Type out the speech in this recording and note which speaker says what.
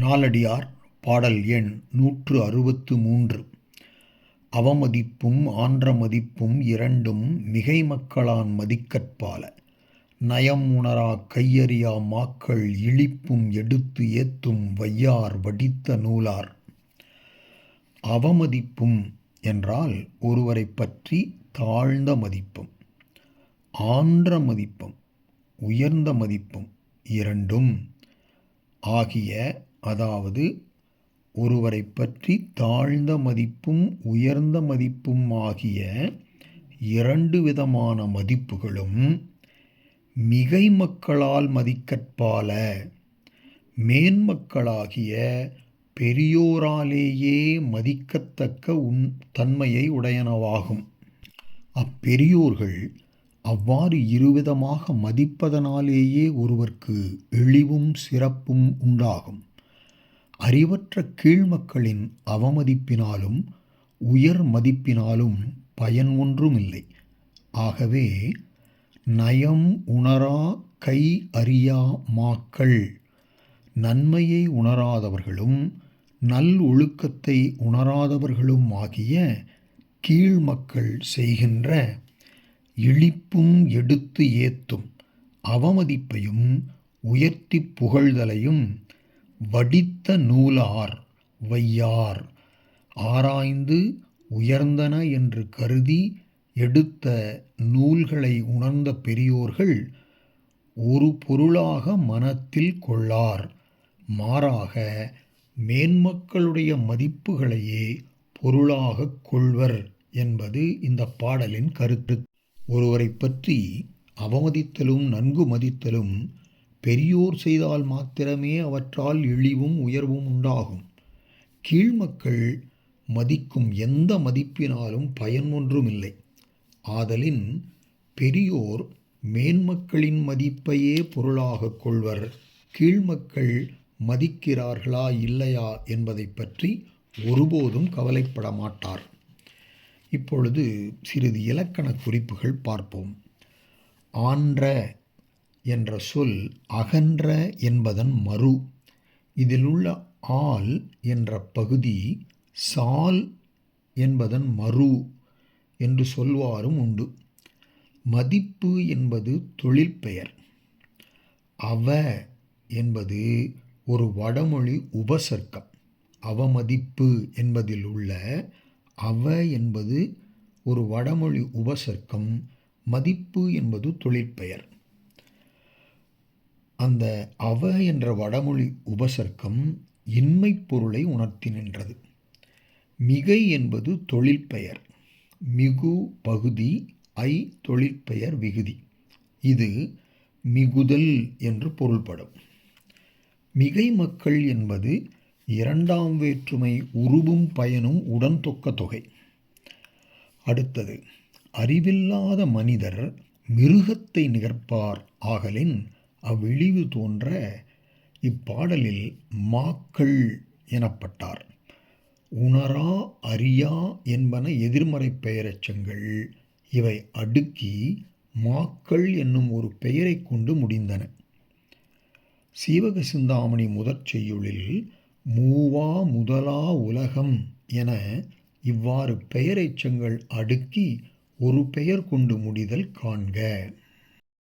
Speaker 1: நாலடியார் பாடல் எண் நூற்று அறுபத்து மூன்று. அவமதிப்பும் ஆன்ற மதிப்பும் இரண்டும் மிகை மக்களான் மதிக்கற்பால நயம் உணரா கையறியா மாக்கள் இழிப்பும் எடுத்து ஏத்தும் வையார் வடித்த நூலார். அவமதிப்பும் என்றால் ஒருவரை பற்றி தாழ்ந்த மதிப்பும் ஆன்ற மதிப்பும் உயர்ந்த மதிப்பும் இரண்டும் ஆகிய அதாவது ஒருவரை பற்றி தாழ்ந்த மதிப்பும் உயர்ந்த மதிப்பும் ஆகிய இரண்டு விதமான மதிப்புகளும் மிகை மக்களால் மதிக்கற்பால மேன்மக்களாகிய பெரியோராலேயே மதிக்கத்தக்க உன் தன்மையை உடையனவாகும். அப்பெரியோர்கள் அவ்வாறு இருவிதமாக மதிப்பதனாலேயே ஒருவர்க்கு இழிவும் சிறப்பும் உண்டாகும். அறிவற்ற கீழ்மக்களின் அவமதிப்பினாலும் உயர் மதிப்பினாலும் பயன் ஒன்றுமில்லை. ஆகவே நயம் உணரா கை அறியா மாக்கள். நன்மையை உணராதவர்களும் நல் ஒழுக்கத்தை உணராதவர்களும் ஆகிய கீழ்மக்கள் செய்கின்ற இழிப்பும் எடுத்து ஏத்தும் அவமதிப்பையும் உயர்த்தி புகழ்தலையும் வடித்த நூலார் வையார். ஆராய்ந்து உயர்ந்தன என்று கருதி எடுத்த நூல்களை உணர்ந்த பெரியோர்கள் ஒரு பொருளாக மனத்தில் கொள்ளார். மாறாக மேன்மக்களுடைய மதிப்புகளையே பொருளாக கொள்வர் என்பது இந்த பாடலின் கருத்து. ஒருவரை பற்றி அவமதித்தலும் நன்கு மதித்தலும் பெரியோர் செய்தால் மாத்திரமே அவற்றால் இழிவும் உயர்வும் உண்டாகும். கீழ்மக்கள் மதிக்கும் எந்த மதிப்பினாலும் பயன் ஒன்றுமில்லை. ஆதலின் பெரியோர் மேன்மக்களின் மதிப்பையே பொருளாக கொள்வர். கீழ்மக்கள் மதிக்கிறார்களா இல்லையா என்பதை பற்றி ஒருபோதும் கவலைப்பட மாட்டார். இப்பொழுது சிறிது இலக்கண குறிப்புகள் பார்ப்போம். ஆன்ற என்ற சொல் அகன்ற என்பதன் மறு. இதிலுள்ள ஆல் என்ற பகுதி சால் என்பதன் மறு என்று சொல்வாரும் உண்டு. மதிப்பு என்பது தொழிற்பெயர் அவ என்பது ஒரு வடமொழி உபசர்க்கம். அவமதிப்பு என்பதில் உள்ள அவ என்பது ஒரு வடமொழி உபசர்க்கம். மதிப்பு என்பது தொழிற்பெயர் அந்த அவ என்ற வடமொழி உபசர்க்கம் இன்மை பொருளை உணர்த்தி நின்றது. மிகை என்பது தொழிற்பெயர். மிகு பகுதி ஐ தொழிற்பெயர் விகுதி. இது மிகுதல் என்று பொருள்படும். மிகை மக்கள் என்பது இரண்டாம் வேற்றுமை உருவும் பயனும் உடன்தொக்க தொகை. அடுத்தது அறிவில்லாத மனிதர் மிருகத்தை நிகர்ப்பார் ஆகலின் அவ்விழிவு தோன்ற இப்பாடலில் மாக்கள் எனப்பட்டார். உணரா அறியா என்பன எதிர்மறை பெயரச்சங்கள் இவை அடுக்கி மாக்கள் என்னும் ஒரு பெயரை கொண்டு முடிந்தன. சீவக சிந்தாமணி முதற் செய்யுளில் மூவா முதலா உலகம் என இவ்வாறு பெயரெச்சங்கள் அடுக்கி ஒரு பெயர் கொண்டு முடிதல் காண்க.